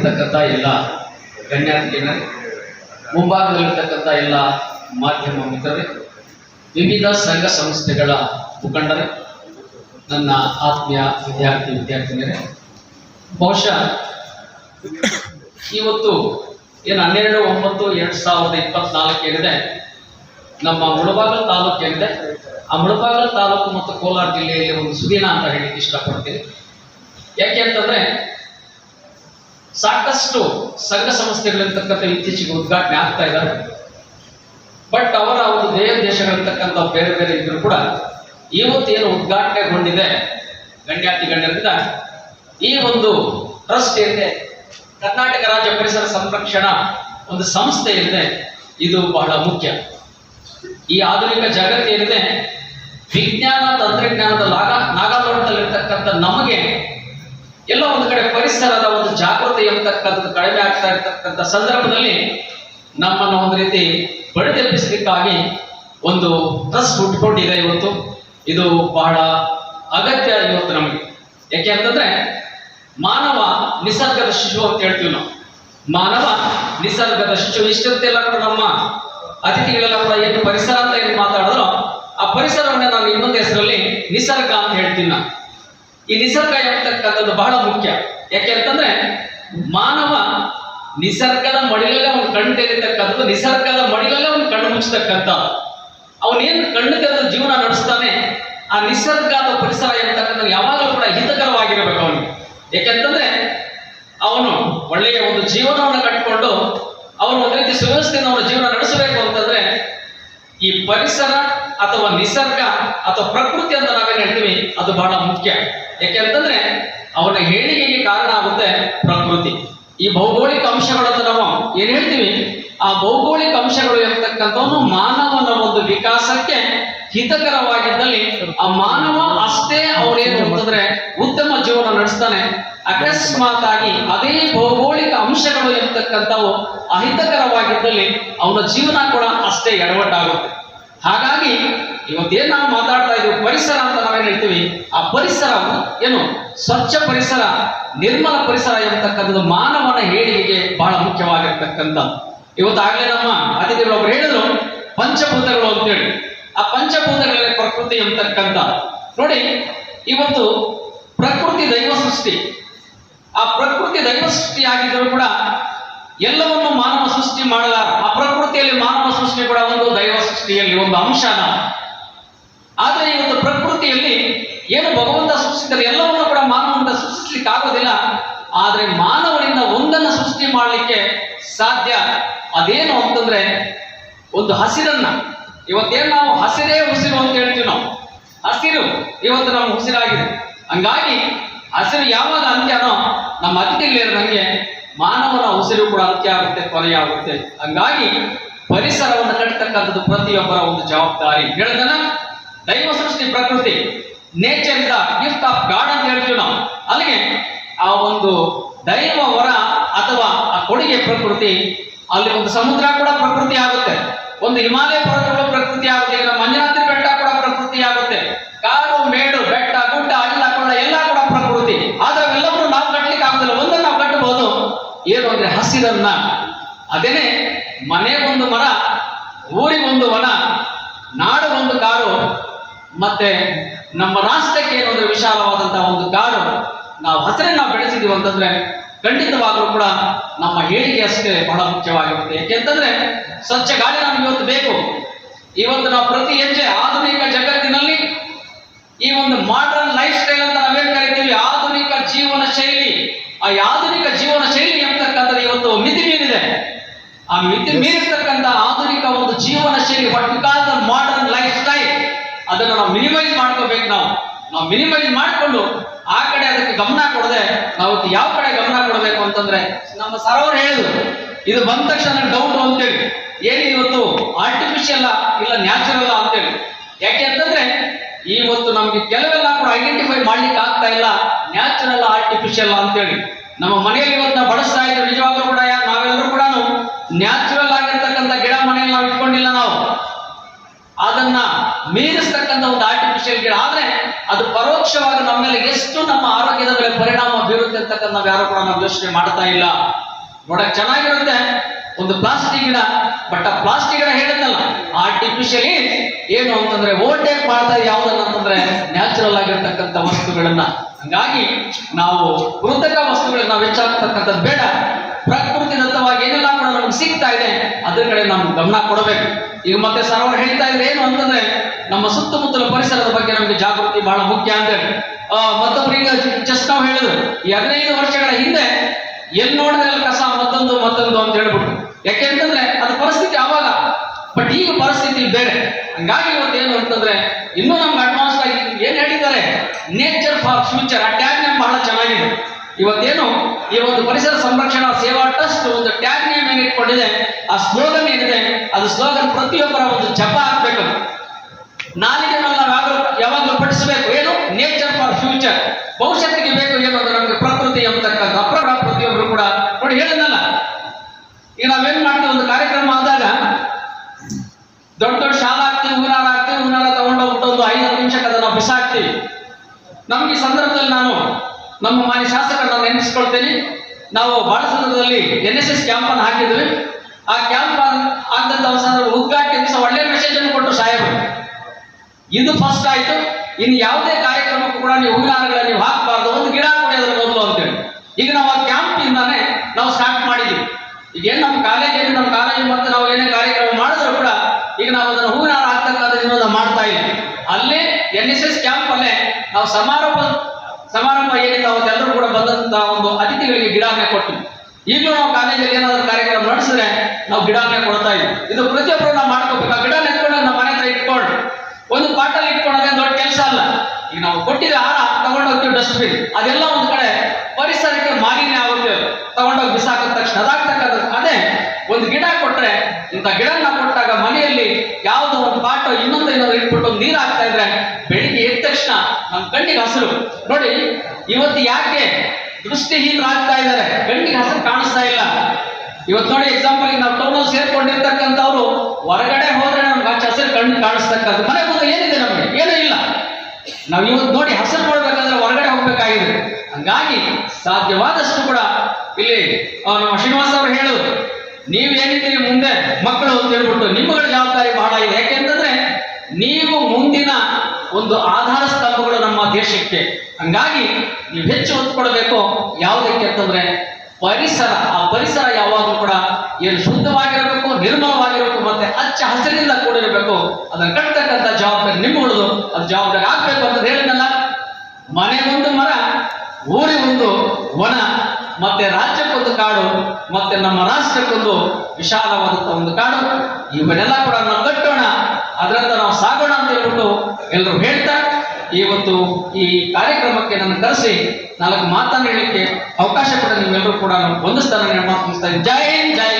ಇರ್ತಕ್ಕಂಥ ಎಲ್ಲ ಗಣ್ಯಾತಿಥಿಗಳೇ ಮುಂಭಾಗದಲ್ಲಿರ್ತಕ್ಕಂಥ ಎಲ್ಲ ಮಾಧ್ಯಮ ಮಿತ್ರರೇ, ವಿವಿಧ ಸಂಘ ಸಂಸ್ಥೆಗಳ ಮುಖಂಡರೇ, ನನ್ನ ಆತ್ಮೀಯ ವಿದ್ಯಾರ್ಥಿ ವಿದ್ಯಾರ್ಥಿನಿಯರೇ, ಬಹುಶಃ ಇವತ್ತು ಏನು ಹನ್ನೆರಡು, ಒಂಬತ್ತು, ಎರಡು ಸಾವಿರದ ಇಪ್ಪತ್ನಾಲ್ಕು ಏನಿದೆ, ನಮ್ಮ ಮುಳಬಾಗಲ್ ತಾಲೂಕು ಏನಿದೆ, ಆ ಮುಳಬಾಗಲ್ ತಾಲೂಕು ಮತ್ತು ಕೋಲಾರ ಜಿಲ್ಲೆಯಲ್ಲಿ ಒಂದು ಸುದಿನ ಅಂತ ಹೇಳಿಕ್ಕೆ ಇಷ್ಟಪಡ್ತೀನಿ. ಯಾಕೆ ಅಂತಂದ್ರೆ ಸಾಕಷ್ಟು ಸಂಘ ಸಂಸ್ಥೆಗಳಿರ್ತಕ್ಕಂಥ ಇತ್ತೀಚೆಗೆ ಉದ್ಘಾಟನೆ ಆಗ್ತಾ ಇದ್ದಾರೆ. ಬಟ್ ಅವರ ಒಂದು ದೇಹ ದೇಶಗಳಿರ್ತಕ್ಕಂಥ ಬೇರೆ ಬೇರೆ ಇದ್ರು ಕೂಡ ಇವತ್ತೇನು ಉದ್ಘಾಟನೆಗೊಂಡಿದೆ ಗಣ್ಯಾತಿ ಗಣ್ಯರಿಂದ ಈ ಒಂದು ಟ್ರಸ್ಟ್ ಏನಿದೆ, ಕರ್ನಾಟಕ ರಾಜ್ಯ ಪರಿಸರ ಸಂರಕ್ಷಣಾ ಒಂದು ಸಂಸ್ಥೆ ಏನಿದೆ, ಇದು ಬಹಳ ಮುಖ್ಯ. ಈ ಆಧುನಿಕ ಜಗತ್ತೇನಿದೆ, ವಿಜ್ಞಾನ ತಂತ್ರಜ್ಞಾನದ ಲಾಗ ನಾಗಾಲೋಟದಲ್ಲಿರ್ತಕ್ಕಂಥ ನಮಗೆ ಎಲ್ಲ ಒಂದು ಕಡೆ ಪರಿಸರದ ಒಂದು ಜಾಗೃತಿ ಎಂಬತಕ್ಕಂಥದ್ದು ಕಡಿಮೆ ಆಗ್ತಾ ಇರ್ತಕ್ಕಂಥ ಸಂದರ್ಭದಲ್ಲಿ ನಮ್ಮನ್ನು ಒಂದು ರೀತಿ ಬಡಿದೆಬ್ಬಿಸಲಿಕ್ಕಾಗಿ ಒಂದು ಟ್ರಸ್ಟ್ ಹುಟ್ಕೊಂಡಿದೆ ಇವತ್ತು. ಇದು ಬಹಳ ಅಗತ್ಯ ಇವತ್ತು ನಮಗೆ. ಯಾಕೆ ಅಂತಂದ್ರೆ, ಮಾನವ ನಿಸರ್ಗದ ಶಿಶು ಅಂತ ಹೇಳ್ತೀವಿ ನಾವು. ಮಾನವ ನಿಸರ್ಗದ ಶಿಶು ಇಷ್ಟಂತೆಲ್ಲ ಕೂಡ ನಮ್ಮ ಅತಿಥಿಗಳೆಲ್ಲ ಕೂಡ ಏನು ಪರಿಸರ ಅಂತ ಏನು ಮಾತಾಡಿದ್ರು, ಆ ಪರಿಸರವನ್ನ ನಾನು ಇನ್ನೊಂದು ಹೆಸರಲ್ಲಿ ನಿಸರ್ಗ ಅಂತ ಹೇಳ್ತೀನಿ ನಾನು. ಈ ನಿಸರ್ಗ ಹೇಳ್ತಕ್ಕಂಥದ್ದು ಬಹಳ ಮುಖ್ಯ. ಯಾಕೆ ಅಂತಂದ್ರೆ ಮಾನವ ನಿಸರ್ಗದ ಮಡಿಲಲ್ಲೇ ಅವನು ಕಣ್ಣು ತೆರೀತಕ್ಕಂಥದ್ದು ನಿಸರ್ಗದ ಮಡಿಲಲ್ಲೇ ಅವನು ಕಣ್ಣು ಮುಚ್ಚತಕ್ಕಂಥ ಅವನೇನು ಕಣ್ಣು ತೆರೆದು ಜೀವನ ನಡೆಸ್ತಾನೆ, ಆ ನಿಸರ್ಗ ಅಥವಾ ಪರಿಸರ ಎಂಬತಕ್ಕಂಥ ಯಾವಾಗಲೂ ಕೂಡ ಹಿತಕರವಾಗಿರಬೇಕು ಅವನಿಗೆ. ಯಾಕೆಂತಂದ್ರೆ, ಅವನು ಒಳ್ಳೆಯ ಒಂದು ಜೀವನವನ್ನು ಕಟ್ಟಿಕೊಂಡು ಅವನು ಒಂದು ರೀತಿ ಸುವ್ಯವಸ್ಥೆಯಿಂದ ಅವನ ಜೀವನ ನಡೆಸಬೇಕು ಅಂತಂದ್ರೆ, ಈ ಪರಿಸರ ಅಥವಾ ನಿಸರ್ಗ ಅಥವಾ ಪ್ರಕೃತಿ ಅಂತ ನಾವೇನು ಹೇಳ್ತೀವಿ, ಅದು ಬಹಳ ಮುಖ್ಯ. ಯಾಕೆಂತಂದ್ರೆ, ಅವನ ಹೇಳಿಕೆಗೆ ಕಾರಣ ಪ್ರಕೃತಿ. ಈ ಭೌಗೋಳಿಕ ಅಂಶಗಳನ್ನು ನಾವು ಏನ್ ಹೇಳ್ತೀವಿ? ಆ ಭೌಗೋಳಿಕ ಅಂಶಗಳು ಇರತಕ್ಕಂಥವನು ಮಾನವನ ಒಂದು ವಿಕಾಸಕ್ಕೆ ಹಿತಕರವಾಗಿದ್ದಲ್ಲಿ ಆ ಮಾನವ ಅಷ್ಟೇ ಅವನೇನು ಅಂತಂದ್ರೆ ಉತ್ತಮ ಜೀವನ ನಡೆಸ್ತಾನೆ. ಅಕಸ್ಮಾತ್ ಆಗಿ ಅದೇ ಭೌಗೋಳಿಕ ಅಂಶಗಳು ಇರತಕ್ಕಂಥವು ಅಹಿತಕರವಾಗಿದ್ದಲ್ಲಿ ಅವನ ಜೀವನ ಕೂಡ ಅಷ್ಟೇ ಎಡವಟ್ಟಾಗುತ್ತೆ. ಹಾಗಾಗಿ ಇವತ್ತೇನ್ ನಾವು ಮಾತಾಡ್ತಾ ಇದ್ದೀವಿ ಪರಿಸರ ಅಂತ ನಾವೇನು ಹೇಳ್ತೀವಿ? ಆ ಪರಿಸರ ಏನು ಸ್ವಚ್ಛ ಪರಿಸರ, ನಿರ್ಮಲ ಪರಿಸರ ಎಂಬತಕ್ಕಂಥದ್ದು ಮಾನವನ ಹೇಳಿಕೆಗೆ ಬಹಳ ಮುಖ್ಯವಾಗಿರ್ತಕ್ಕಂಥ. ಇವತ್ತಾಗಲೇ ನಮ್ಮ ಅತಿಥಿಗಳು ಒಬ್ರು ಹೇಳಿದ್ರು, ಪಂಚಭೂತಗಳು ಅಂತೇಳಿ. ಆ ಪಂಚಭೂತಗಳಲ್ಲಿ ಪ್ರಕೃತಿ ಎಂಬತಕ್ಕಂಥ. ನೋಡಿ, ಇವತ್ತು ಪ್ರಕೃತಿ ದೈವ ಸೃಷ್ಟಿ. ಆ ಪ್ರಕೃತಿ ದೈವ ಸೃಷ್ಟಿ ಆಗಿದ್ದರೂ ಕೂಡ ಎಲ್ಲವನ್ನು ಮಾನವ ಸೃಷ್ಟಿ ಮಾಡಲಾರ. ಆ ಪ್ರಕೃತಿಯಲ್ಲಿ ಮಾನವ ಸೃಷ್ಟಿ ಕೂಡ ಒಂದು ದೈವ ಸೃಷ್ಟಿಯಲ್ಲಿ ಒಂದು ಅಂಶನ. ಆದ್ರೆ ಒಂದು ಪ್ರಕೃತಿಯಲ್ಲಿ ಏನು ಭಗವಂತ ಸೃಷ್ಟಿಸಿದರೆ ಎಲ್ಲವನ್ನು ಕೂಡ ಮಾನವನಿಂದ ಸೃಷ್ಟಿಸ್ಲಿಕ್ಕೆ ಆಗೋದಿಲ್ಲ ಆದರೆ ಮಾನವನಿಂದ ಒಂದನ್ನು ಸೃಷ್ಟಿ ಮಾಡಲಿಕ್ಕೆ ಸಾಧ್ಯ ಅದೇನು ಅಂತಂದ್ರೆ ಒಂದು ಹಸಿರನ್ನ. ಇವತ್ತೇನು ನಾವು ಹಸಿರೇ ಉಸಿರು ಅಂತ ಹೇಳ್ತೀವಿ ನಾವು. ಹಸಿರು ಇವತ್ತು ನಮ್ಮ ಉಸಿರಾಗಿದೆ. ಹಂಗಾಗಿ ಹಸಿರು ಯಾವಾಗ ಅಂತ್ಯನೋ ನಮ್ಮ ಅತಿಥಿಗಳಿರೋದಂಗೆ ಮಾನವನ ಉಸಿರು ಕೂಡ ಅಂತ್ಯ ಆಗುತ್ತೆ ಕೊನೆಯಾಗುತ್ತೆ ಹಂಗಾಗಿ ಪರಿಸರವನ್ನು ಕಟ್ಟತಕ್ಕಂಥದ್ದು ಪ್ರತಿಯೊಬ್ಬರ ಒಂದು ಜವಾಬ್ದಾರಿ. ಹೇಳ್ದನ? ದೈವ ಸೃಷ್ಟಿ ಪ್ರಕೃತಿ nature is gift of God ಅಂತ ಹೇಳ್ತೀವಿ ನಾವು. ಅಲ್ಲಿಗೆ ಆ ಒಂದು ದೈವ ವರ ಅಥವಾ ಆ ಕೊಡುಗೆ ಪ್ರಕೃತಿ, ಅಲ್ಲಿ ಒಂದು ಸಮುದ್ರ ಕೂಡ ಪ್ರಕೃತಿ ಆಗುತ್ತೆ. ಒಂದು ಹಿಮಾಲಯ ಪರ್ವತಗಳು ಪ್ರಕೃತಿ ಆಗುತ್ತೆ ಈಗ ಮಂಜುನಾಥಿ ಬೆಟ್ಟ ಕೂಡ ಪ್ರಕೃತಿ ಆಗುತ್ತೆ. ಕಾಡು, ಮೇಡು, ಬೆಟ್ಟ, ಗುಡ್ಡ ಅಲ್ಲ ಕೊಳ್ಳ ಎಲ್ಲ ಕೂಡ ಪ್ರಕೃತಿ. ಆದ್ರೆ ಅವೆಲ್ಲವನ್ನೂ ನಾವು ಕಟ್ಟಲಿಕ್ಕೆ ಆಗುದಿಲ್ಲ. ಒಂದನ್ನು ನಾವು ಕಟ್ಟಬಹುದು ಏನು ಅಂದ್ರೆ ಹಸಿರನ್ನ. ಅದೇನೆ ಒಂದು ಮರ ಊರಿಗೊಂದು ವನ ನಾಡು ಒಂದು ಕಾಡು ಮತ್ತೆ ನಮ್ಮ ರಾಷ್ಟ್ರಕ್ಕೆ ಏನು ಅಂದ್ರೆ ವಿಶಾಲವಾದಂತಹ ಒಂದು ಕಾಡು ನಾವು ಹಸಿರನ್ನ ನಾವು ಬೆಳೆಸಿದೀವಿ ಅಂತಂದ್ರೆ ಖಂಡಿತವಾಗ್ಲೂ ಕೂಡ ನಮ್ಮ ಹೇಳಿಕೆ ಅಷ್ಟೇ ಬಹಳ ಮುಖ್ಯವಾಗಿರುತ್ತೆ. ಯಾಕೆಂತಂದ್ರೆ ಸ್ವಚ್ಛ ಗಾಳಿ ನಮ್ಗೆ ಇವತ್ತು ಬೇಕು. ಇವತ್ತು ನಾವು ಪ್ರತಿ ಹೆಜ್ಜೆ ಆಧುನಿಕ ಜಗತ್ತಿನಲ್ಲಿ ಈ ಒಂದು ಮಾಡರ್ನ್ ಲೈಫ್ ಸ್ಟೈಲ್ ಅಂತ ನಾವೇನ್ ಕರಿತೀವಿ ಆಧುನಿಕ ಜೀವನ ಶೈಲಿ ಆ ಆಧುನಿಕ ಜೀವನ ಶೈಲಿ ಎಂಬತಕ್ಕಂಥದ್ದು ಇವತ್ತು ಮಿತಿ ಮೀರಿದೆ ಆ ಮಿತಿ ಮೀರಿರ್ತಕ್ಕಂಥ ಆಧುನಿಕ ಒಂದು ಜೀವನ ಶೈಲಿ what call the modern life style ಅದನ್ನು ನಾವು ಮಿನಿಮೈಸ್ ಮಾಡ್ಕೋಬೇಕು ನಾವು. ನಾವು ಮಿನಿಮೈಸ್ ಮಾಡಿಕೊಂಡು ಆ ಕಡೆ ಅದಕ್ಕೆ ಗಮನ ಕೊಡದೆ ನಾವು ಯಾವ ಕಡೆ ಗಮನ ಕೊಡಬೇಕು ಅಂತಂದ್ರೆ ನಮ್ಮ ಸರವರು ಹೇಳಿದ್ರು. ಇದು ಬಂದ ತಕ್ಷಣ ಡೌಟ್ ಅಂತೇಳಿ. ಏನು ಇವತ್ತು ಆರ್ಟಿಫಿಷಿಯಲ್ ಇಲ್ಲ ನ್ಯಾಚುರಲ್ ಅಂತೇಳಿ. ಯಾಕೆ ಅಂತಂದ್ರೆ ಇವತ್ತು ನಮ್ಗೆ ಕೆಲವೆಲ್ಲ ಕೂಡ ಐಡೆಂಟಿಫೈ ಮಾಡ್ಲಿಕ್ಕೆ ಆಗ್ತಾ ಇಲ್ಲ. ನ್ಯಾಚುರಲ್ ಆರ್ಟಿಫಿಷಿಯಲ್ ಅಂತೇಳಿ. ನಮ್ಮ ಮನೆಯಲ್ಲಿ ಇವತ್ತು ನಾವು ಬಳಸ್ತಾ ಇದ್ದೀವಿ ನಿಜವಾಗ್ಲೂ ಕೂಡ ನಾವೆಲ್ಲರೂ ಕೂಡ ನ್ಯಾಚುರಲ್ ಆಗಿರ್ತಕ್ಕಂಥ ಗಿಡ ಮನೆಯಲ್ಲಿ ನಾವು ಇಟ್ಕೊಂಡಿಲ್ಲ ನಾವು ಅದನ್ನ ಮೀರಿಸ್ತಕ್ಕಂಥ ಒಂದು ಆರ್ಟಿಫಿಷಿಯಲ್ ಆದ್ರೆ ಅದು ಪರೋಕ್ಷವಾಗಿ ನಮ್ಮ ಮೇಲೆ ಎಷ್ಟು ನಮ್ಮ ಆರೋಗ್ಯದ ಮೇಲೆ ಪರಿಣಾಮ ಬೀರುತ್ತೆ ಅಂತಕ್ಕಂಥ ನಾವು ಯಾರು ಕೂಡ ನಾವು ಯೋಚನೆ ಮಾಡ್ತಾ ಇಲ್ಲ. ನೋಡಕ್ ಚೆನ್ನಾಗಿರುತ್ತೆ ಒಂದು ಪ್ಲಾಸ್ಟಿಕ್ ಗಿಡ ಬಟ್ ಆ ಪ್ಲಾಸ್ಟಿಕ್ ಗಿಡ ಹೇಳುತ್ತಲ್ಲ ಆರ್ಟಿಫಿಷಿಯಲಿ ಏನು ಅಂತಂದ್ರೆ ಓವರ್ಟೇಕ್ ಮಾಡ್ತಾ ಯಾವ್ದನ್ನ ಅಂತಂದ್ರೆ ನ್ಯಾಚುರಲ್ ಆಗಿರ್ತಕ್ಕಂಥ ವಸ್ತುಗಳನ್ನ. ಹಂಗಾಗಿ ನಾವು ಕೃತಕ ವಸ್ತುಗಳನ್ನ ನಾವು ಹೆಚ್ಚಾಗ್ತಕ್ಕಂಥದ್ದು ಬೇಡ. ಪ್ರಕೃತಿ ದತ್ತವಾಗಿ ಏನೆಲ್ಲ ಕೂಡ ನಮ್ಗೆ ಸಿಗ್ತಾ ಇದೆ ಅದ್ರ ಕಡೆ ನಾವು ಗಮನ ಕೊಡಬೇಕು. ಈಗ ಮತ್ತೆ ಸರ್ ಅವ್ರು ಹೇಳ್ತಾ ಇದ್ರೆ ಏನು ಅಂತಂದ್ರೆ ನಮ್ಮ ಸುತ್ತಮುತ್ತಲ ಪರಿಸರದ ಬಗ್ಗೆ ನಮಗೆ ಜಾಗೃತಿ ಬಹಳ ಮುಖ್ಯ ಅಂತೇಳಿ ಆ, ಮತ್ತೊಬ್ಬರಿಗೆ ಜಸ್ಟ್ ನಾವು ಹೇಳಿದ್ರು ಈ ಹದಿನೈದು ವರ್ಷಗಳ ಹಿಂದೆ ಎಲ್ಲಿ ನೋಡಿದ್ರೆ ಕಸ ಮತ್ತೊಂದು ಮತ್ತೊಂದು ಅಂತ ಹೇಳ್ಬಿಟ್ಟು ಯಾಕೆಂತಂದ್ರೆ ಅದು ಪರಿಸ್ಥಿತಿ ಅವಾಗ ಬಟ್ ಈಗ ಪರಿಸ್ಥಿತಿ ಬೇರೆ. ಹಂಗಾಗಿ ಏನು ಅಂತಂದ್ರೆ ಇನ್ನೂ ನಮ್ಗೆ ಅಡ್ವಾನ್ಸ್ ಆಗಿ ಏನ್ ಹೇಳಿದ್ದಾರೆ ನೇಚರ್ ಫಾರ್ ಫ್ಯೂಚರ್ ಆ ಟ್ಯಾಗ್ ನಮ್ಗೆ ಬಹಳ ಚೆನ್ನಾಗಿದೆ. ಇವತ್ತೇನು, ಈ ಒಂದು ಪರಿಸರ ಸಂರಕ್ಷಣಾ ಸೇವಾ ಟ್ರಸ್ಟ್ ಒಂದು ಟ್ಯಾಗ್ ನೇಮ್ ಏನ್ ಇಟ್ಕೊಂಡಿದೆ. ಆ ಸ್ಲೋಗನ್ ಏನಿದೆ, ಅದು ಸ್ಲೋಗನ್ ಪ್ರತಿಯೊಬ್ಬರ ಒಂದು ಜಪ ಆಗ್ಬೇಕು. ನಾಲಿಗೆ ನಾವು ಯಾವಾಗಲೂ ಪಠಿಸಬೇಕು. ಏನು? ನೇಚರ್ ಫಾರ್ ಫ್ಯೂಚರ್ ಭವಿಷ್ಯಕ್ಕೆ ಬೇಕು ಏನು ಅಂದ್ರೆ ನಮಗೆ ಪ್ರಕೃತಿ ಎಂಬತಕ್ಕಂಥ ಅಪ್ರಭ ಪ್ರತಿಯೊಬ್ಬರು ಕೂಡ ನೋಡಿ ಹೇಳಿದ್ನಲ್ಲ. ಈಗ ನಾವೇನ್ ಮಾಡ್ತೀವಿ? ಒಂದು ಕಾರ್ಯಕ್ರಮ ಆದಾಗ ದೊಡ್ಡ ದೊಡ್ಡ ಶಾಲಾ ಆಗ್ತೀವಿ ಹೂನಾರ ಆಗ್ತೀವಿ ಹೂನಾರ ತಗೊಂಡೋಗ್ಬಿಟ್ಟು ಒಂದು ಐದು ನಿಮಿಷಕ್ಕೆ ಅದನ್ನು ಬಿಸಾಕ್ತೀವಿ. ನಮ್ಗೆ ಈ ಸಂದರ್ಭದಲ್ಲಿ ನಾನು ನಮ್ಮ ಮಾನ್ಯ ಶಾಸಕರನ್ನ ನೆನೆಸ್ಕೊಳ್ತೇನೆ ನಾವು ಬಹಳ ಸಂದರ್ಭದಲ್ಲಿ ಎನ್ ಎಸ್ ಎಸ್ ಕ್ಯಾಂಪ್ ಅನ್ನು ಹಾಕಿದ್ವಿ ಆ ಕ್ಯಾಂಪ್ ಆದಂತಹ ಸಂದರ್ಭ ಉದ್ಘಾಟನೆ ದಿವಸ ಒಳ್ಳೆ ಮೆಸೇಜ್ ಅನ್ನು ಕೊಟ್ಟರು ಸಾಹೇಬರು. ಇದು ಫಸ್ಟ್ ಆಯ್ತು. ಇನ್ನು ಯಾವುದೇ ಕಾರ್ಯಕ್ರಮಕ್ಕೂ ಕೂಡ ನೀವು ಹೂವಿನಾರಗಳ ನೀವು ಹಾಕಬಾರ್ದು. ಒಂದು ಗಿಡ ಕೊಡಿ ಅದರ ಮೊದಲು ಅಂತೇಳಿ. ಈಗ ನಾವು ಆ ಕ್ಯಾಂಪ್ ಇಂದಾನೆ ನಾವು ಸ್ಟಾರ್ಟ್ ಮಾಡಿದ್ದೀವಿ. ಈಗ ಏನು ನಮ್ಮ ಕಾಲೇಜಲ್ಲಿ ನಮ್ಮ ಕಾಲೇಜು ಮತ್ತೆ ನಾವು ಏನೇ ಕಾರ್ಯಕ್ರಮ ಮಾಡಿದ್ರು ಕೂಡ ಈಗ ನಾವು ಅದನ್ನು ಹೂವಿನಾರ ಹಾಕ್ತಕ್ಕಂಥದ್ದು ಮಾಡ್ತಾ ಇದ್ದೀವಿ. ಅಲ್ಲೇ ಎನ್ ಎಸ್ ಎಸ್ ಕ್ಯಾಂಪ್ ಅಲ್ಲೇ ನಾವು ಸಮಾರೋಪ ಕೂಡ ಬಂದಂತ ಒಂದು ಅತಿಥಿಗಳಿಗೆ ಗಿಡಾಮೆ ಕೊಟ್ಟು ಈಗಲೂ ನಾವು ಕಾಲೇಜಲ್ಲಿ ಏನಾದರೂ ಕಾರ್ಯಕ್ರಮ ನಡೆಸಿದ್ರೆ ನಾವು ಗಿಡಾಮೆ ಕೊಡ್ತಾ ಇದ್ವಿ. ಇದು ಪ್ರತಿಯೊಬ್ಬರು ನಾವು ಮಾಡ್ಕೋಬೇಕು. ಆ ಗಿಡ ನೆತ್ಕೊಂಡು ನಮ್ಮ ಮನೆ ಹತ್ರ ಇಟ್ಕೊಂಡು, ಒಂದು ಪಾಟಲ್ಲಿ ಇಟ್ಕೊಳ್ಳೋದೇ ದೊಡ್ಡ ಕೆಲಸ ಅಲ್ಲ. ಈಗ ನಾವು ಕೊಟ್ಟಿದ್ದ ಆಹಾರ ತಗೊಂಡು ಹೋಗ್ತೀವಿ ಡಸ್ಟ್ಬಿನ್ ಅದೆಲ್ಲ ಒಂದು ಕಡೆ ಪರಿಸರಕ್ಕೆ ಮಾಲಿನ್ಯ ಆಗುತ್ತೆ. ತಗೊಂಡೋಗಿ ಬಿಸಾಕಿದ ತಕ್ಷಣ, ಅದಾಗ್ತಕ್ಕಂಥ ಅದೇ ಒಂದು ಗಿಡ ಕೊಟ್ಟರೆ ಇಂಥ ಗಿಡನ ಕೊಟ್ಟಾಗ ಮನೆಯಲ್ಲಿ ಯಾವುದೋ ಒಂದು ಪಾಟ ಇನ್ನೊಂದು ಏನಾದ್ರು ಇಟ್ಬಿಟ್ಟು ನೀರು ಹಾಕ್ತಾ ಇದ್ರೆ ಬೆಳಿಗ್ಗೆ ಎದ್ದ ತಕ್ಷಣ ನಮ್ಮ ಕಣ್ಣಿಗೆ ಹಸಿರು. ನೋಡಿ, ಇವತ್ತು ಯಾಕೆ ದೃಷ್ಟಿಹೀನರಾಗ್ತಾ ಇದ್ದಾರೆ ಕಣ್ಣಿಗೆ ಹೆಸರು ಕಾಣಿಸ್ತಾ ಇಲ್ಲ. ಇವತ್ತು ನೋಡಿ ಎಕ್ಸಾಂಪಲ್ ನಾವು ಟೌನ್ ಸೇರ್ಕೊಂಡಿರ್ತಕ್ಕಂಥವ್ರು ಹೊರಗಡೆ ಹೋದ್ರೆ ನಮ್ಗೆ ಹಚ್ಚ ಹಸಿರು ಕಣ್ಣು ಕಾಣಿಸ್ತಕ್ಕಂಥ ಮನೆ ಮುಂದೆ ಏನಿದೆ ನಮಗೆ? ಏನೂ ಇಲ್ಲ. ನಾವು ಇವತ್ತು ನೋಡಿ ಹಸಿರು ನೋಡ್ಬೇಕಾದ್ರೆ ಹೊರಗಡೆ ಹೋಗ್ಬೇಕಾಗಿದೆ. ಹಂಗಾಗಿ ಸಾಧ್ಯವಾದಷ್ಟು ಕೂಡ ಇಲ್ಲಿ ನಮ್ಮ ಶ್ರೀನಿವಾಸ್ ಅವರು ಹೇಳುದು, ನೀವು ಏನಿದ್ದೀರಿ ಮುಂದೆ? ಮಕ್ಕಳು ಅಂತ ಹೇಳ್ಬಿಟ್ಟು ನಿಮ್ಮಗಳ ಜವಾಬ್ದಾರಿ ಬಹಳ ಇದೆ. ಯಾಕೆಂತಂದ್ರೆ, ನೀವು ಮುಂದಿನ ಒಂದು ಆಧಾರ ಸ್ತಂಭಗಳು ನಮ್ಮ ದೇಶಕ್ಕೆ ಹಂಗಾಗಿ ನೀವು ಹೆಚ್ಚು ಒತ್ತು ಕೊಡಬೇಕು ಯಾವುದಕ್ಕೆ ಅಂತಂದ್ರೆ ಪರಿಸರ, ಆ ಪರಿಸರ ಯಾವಾಗಲೂ ಕೂಡ ಏನು ಶುದ್ಧವಾಗಿರಬೇಕು, ನಿರ್ಮಲವಾಗಿರಬೇಕು, ಮತ್ತೆ ಹಚ್ಚ ಹಸಿರಿನಿಂದ ಕೂಡಿರಬೇಕು. ಅದನ್ನು ಕಟ್ಟತಕ್ಕಂಥ ಜವಾಬ್ದಾರಿ ನಿಮ್ಮಗಳದು ಅದು ಜವಾಬ್ದಾರಿ ಆಗ್ಬೇಕು ಅಂತ ಹೇಳಿದ್ನಲ್ಲ. ಮನೆ ಒಂದು ಮರ ಊರಿಗೊಂದು ವನ. ಮತ್ತೆ ರಾಜ್ಯಕ್ಕೊಂದು ಕಾಡು, ಮತ್ತೆ ನಮ್ಮ ರಾಷ್ಟ್ರಕ್ಕೊಂದು ವಿಶಾಲವಾದಂಥ ಒಂದು ಕಾಡು ಇವನ್ನೆಲ್ಲ ಕೂಡ ನಾವು ಕಟ್ಟೋಣ, ಅದರಂತ ನಾವು ಸಾಗೋಣ ಅಂತ ಹೇಳ್ಬಿಟ್ಟು ಎಲ್ಲರೂ ಹೇಳ್ತಾ ಇವತ್ತು ಈ ಕಾರ್ಯಕ್ರಮಕ್ಕೆ ನನ್ನ ಕರೆಸಿ ನಾಲ್ಕು ಮಾತನ್ನು ಹೇಳಲಿಕ್ಕೆ ಅವಕಾಶ ಕೂಡ ನೀವೆಲ್ಲರೂ ಕೂಡ ಒಂದು ಮಾತು ಮುಗಿಸ್ತಾ ಇದ್ದೀನಿ. ಜೈ ಜೈ